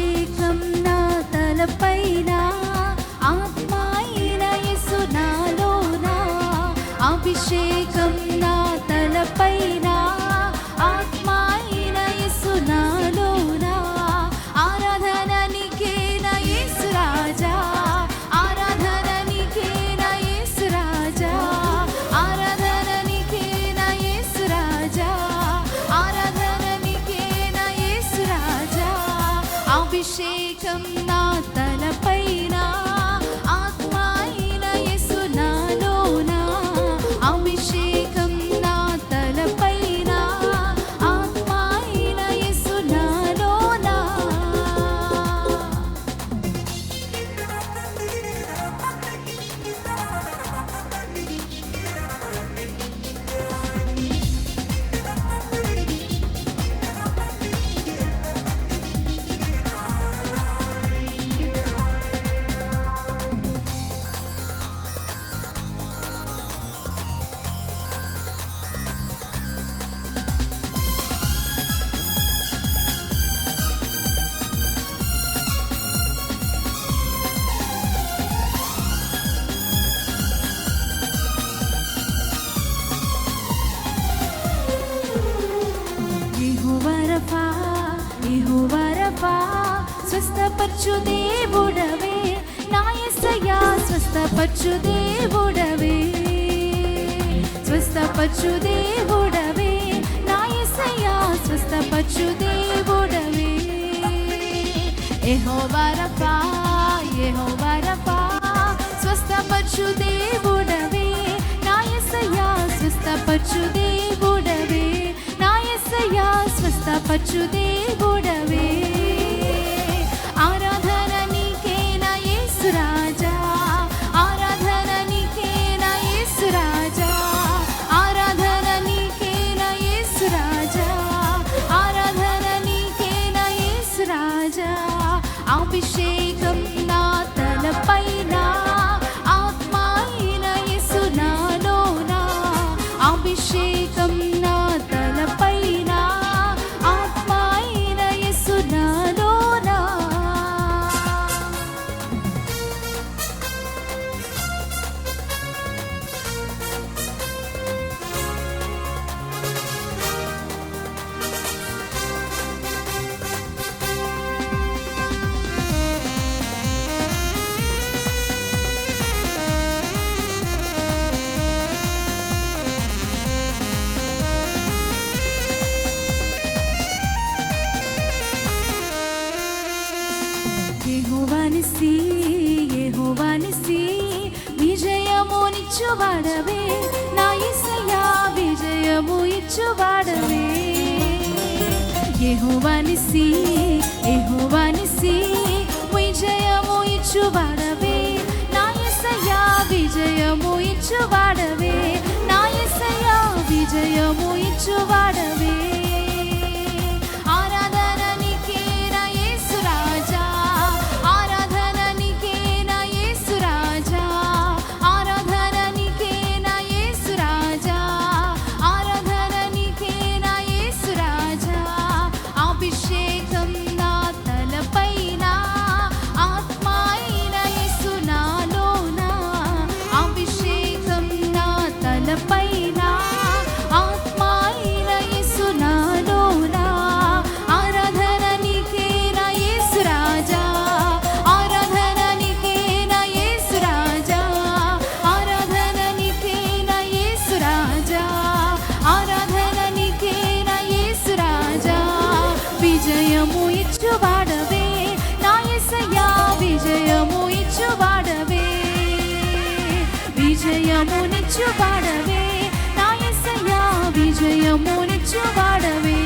అభిషేకం నా తలపైనా അഭിഷേകം దేవా స్వస్థపరచు దేవుడవే. నాయసయా స్వస్థపరచు దేవుడవే. స్వస్థపరచు దేవుడవే. నాయసయా స్వస్థపరచు దేవుడవే. ఏహో వరపా ఏహో వరపా స్వస్థపరచు దేవుడవే. నాయసయా స్వస్థపరచు దేవుడవే. నాయసయా స్వస్థపరచు దేవుడవే. she ఎహోవానిసి ఎహోవానిసి విజయము ఇచ్చువాడవే. నాయసయ్యా விஜயமு இச்சு வாடவே நாயசையா விஜயமு இச்சு வாடவே. விஜயமு நிச்சு வாடவே. நாயசையா விஜயமு நிச்சு வாடவே.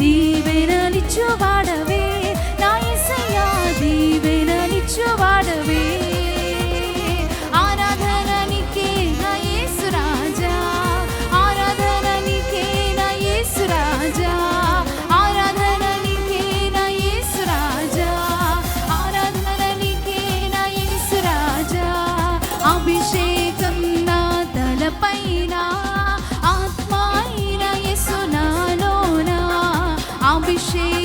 தீவெனலிச்சு வாடவே. be shaved.